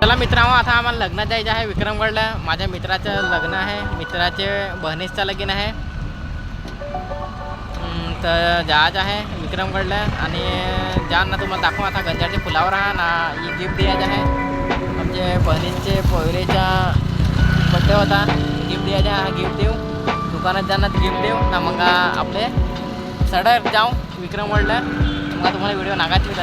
चला मित्रांनो आता आम्हाला लग्नात जायचं आहे विक्रमगडला. माझ्या मित्राचं लग्न आहे. मित्राचे बहिणीचं लगीन आहे. तर जहाज आहे विक्रमगडला आणि जा ना तुम्हाला दाखव. आता गंजाच्या फुलावर हा ना ही गिफ्ट द्यायचं आहे. म्हणजे बहिणींचे पोयरेचा बड्डे होता. गिफ्ट द्यायचा हा गिफ्ट देऊ. दुकानात जाणार गिफ्ट देऊ. ना मग आपले सडक जाऊ विक्रमगडला. मग तुम्हाला व्हिडिओ नागायची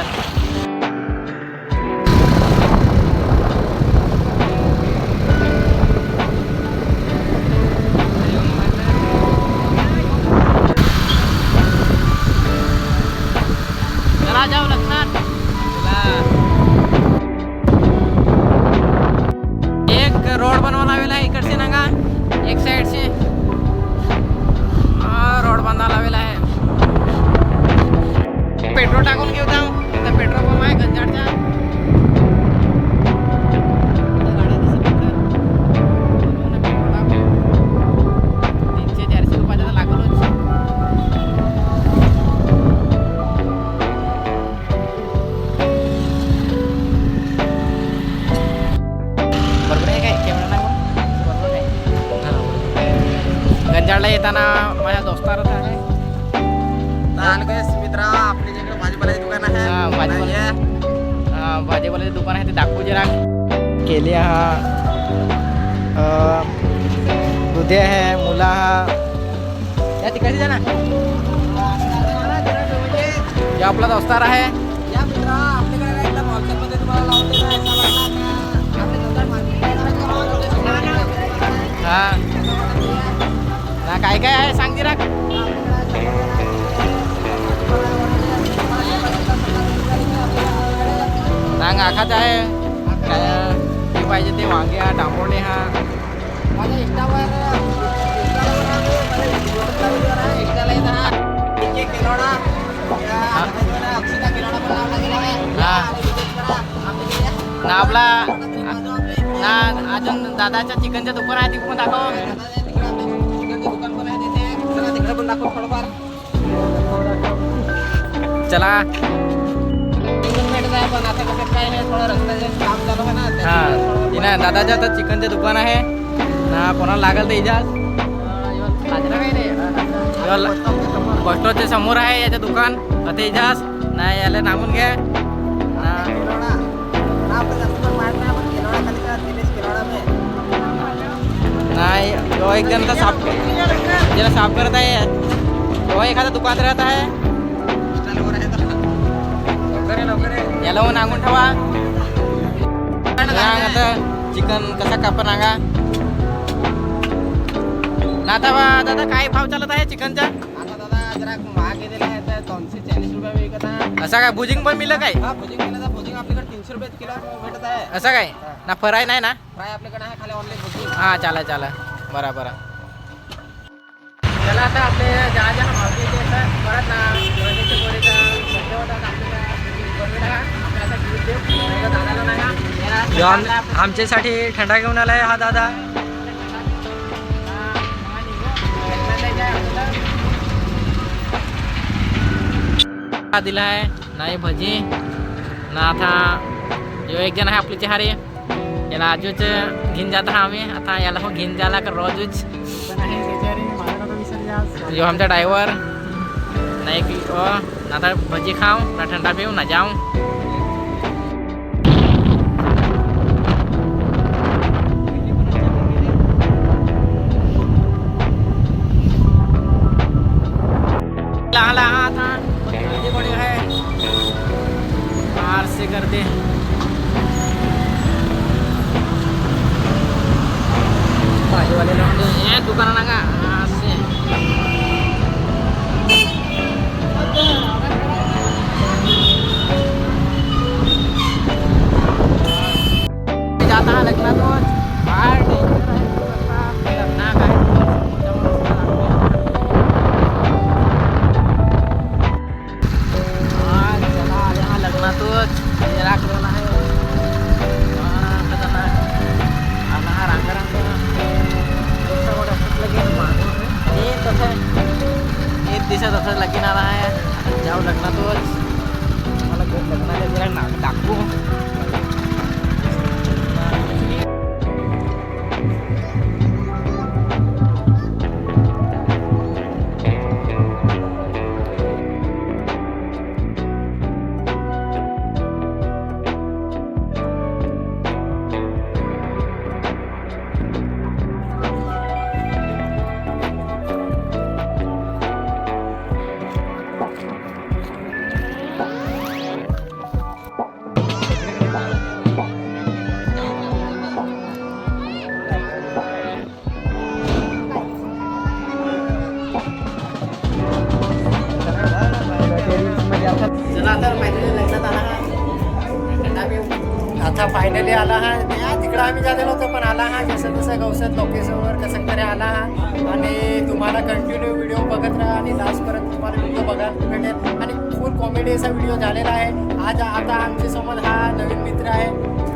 पेट्रोल टाकून घेऊ जाऊ. तर पेट्रोल पंप आहे गंजाडचा गाड्या पेट्रोल तीनशे चारशे तर बरोबर आहे काय? गंजाडला येताना माझ्या दोस्तारच आहे. मित्रा आपले जे भाजीपाल्याचे दुकान आहे. हा, भाजीपाला- आहे. भाजीपाल्याचं दुकान आहे ते दाखवू जरा. केली हा अं, दुधे आहे मुला हा. या तिकडे जा ना जो आपला दोस्तार आहे. या मित्रा आपल्याकडे एकदम तुम्हाला लावून आहे. ना, आपल्या. हा. ना काय काय आहे? सांग जरा. किलोडा पण लावला गेला आहे. हा. आणि विजय किलोडा, आपल्या इकडे. ना आपला आपल्या इकडे. ना अजून दादाच्या चिकनचं दुकान आहे तिकडून दाखव तिकडे आपल्या चिकनचं दुकान पण आहे तिथे. चला तिकडे पण दाखव थोडंफार. चला चिकन भेटत आहे पण आता कसं काय आहे थोडं रस्त्याचं काम चालू आहे ना हा. तिनं दादाच्या आता चिकनचं दुकान आहे. ना कोणाला लागल तर इजाज. पोस्टरच्या समोर आहे याचं दुकान. आता इजाज. ना याला नांगून घ्या नाही. नाही तो एक जण तर साफ ज्याला साफ करत आहे. तो एखादा दुकान राहत आहे. याला मग नांगून ठेवा. आता चिकन कसा कापा नागा? ना आता बा- दादा काय भाव चालत आहे चिकनचा? आता दादा जरा महाग गेलेला आहे तर दोनशे चाळीस रुपये विकत आहे. असा काय बुजिंग पण मिळलं काय? हा भुजिंग केलं तर भुजिंग आपल्याकडे तीनशे रुपये किलो भेटत आहे. असं काय? ना फराय नाही ना? फ्राय आपल्याकडे आहे खाली ऑनलाईन भुजिंग. हा चाला चाला बरा बरा. चला आता आपले ज्या ज्या आहेत परत ना गोरेचा आपल्याला आपलं- आमच्यासाठी थंडा घेऊन आलाय हा दादा. हा, हा, निघू. लग्नात जायचं आहे आपल्याला. हा दिला आहे नाही भजी. ना आता जो एक जण आहे आपली चहारी याला आजूच घेऊन जात हा आम्ही. आता याला पण घेऊन जायला का रोजच. जो आमचा ड्रायव्हर. नाही की ओ ना आता भजी खाऊ ना ठंडा पिऊ ना जाऊ लहान लहान आता गर्दी बड़ी है बाहर से गर्दी भाजीवाले लावून हे दुकाना का. लग्नातच मला आता फायनली आला हा. आम्ही आता फायनली आला हा. तिकडं आम्ही झालेलो होतो पण आला हा. कसं कसं गवसत लोकेशनवर कसं तरी आला हा. आणि तुम्हाला कंटिन्यू व्हिडिओ बघत राहा आणि लास्टपर्यंत तुम्हाला व्हिडिओ बघायला भेटेल. आणि फुल कॉमेडी असा व्हिडिओ झालेला आहे. आज आता आमच्यासमोर हा नवीन मित्र आहे.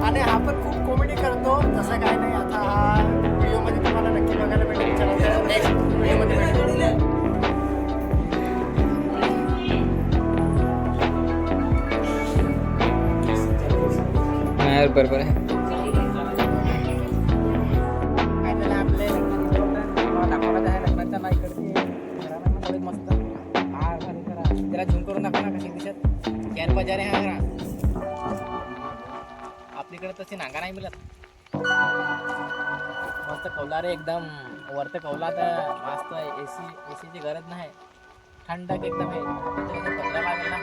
आणि हा पण खूप कॉमेडी करतो. तसं काय नाही आता हा हा आहे आपलीकडे तशी नांगा नाही मिळत. मस्त कौलारे एकदम. वरत कौला तर मस्त ए सी ए सीची गरज नाही. थंडक एकदम आहे. कौला लागेल ना.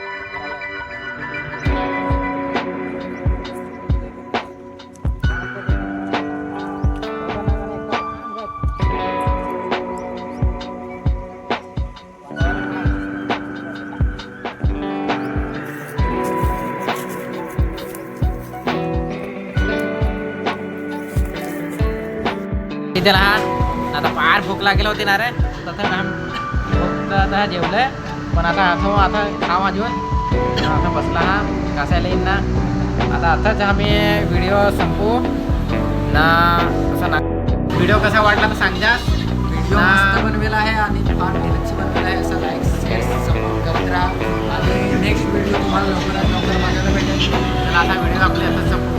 तिथे लहान आता फार भूक लागेल होती ना रे. तसं फक्त आता जेवलं पण आता असं आता खा माझून आता बसला हा. कसायला येईन ना. आता आताच आम्ही व्हिडिओ संपू. ना असं ना. व्हिडिओ कसा वाटला तर सांगजा. व्हिडिओ बनवेला आहे आणि फार डिलक्स बनवेला आहे. असं लाईक शेअर सपोर्ट करत राहा आणि नेक्स्ट व्हिडिओ तुम्हाला लवकरात लवकर माझ्याकडे भेटेल. तर आता व्हिडिओ आपल्या आता संपू.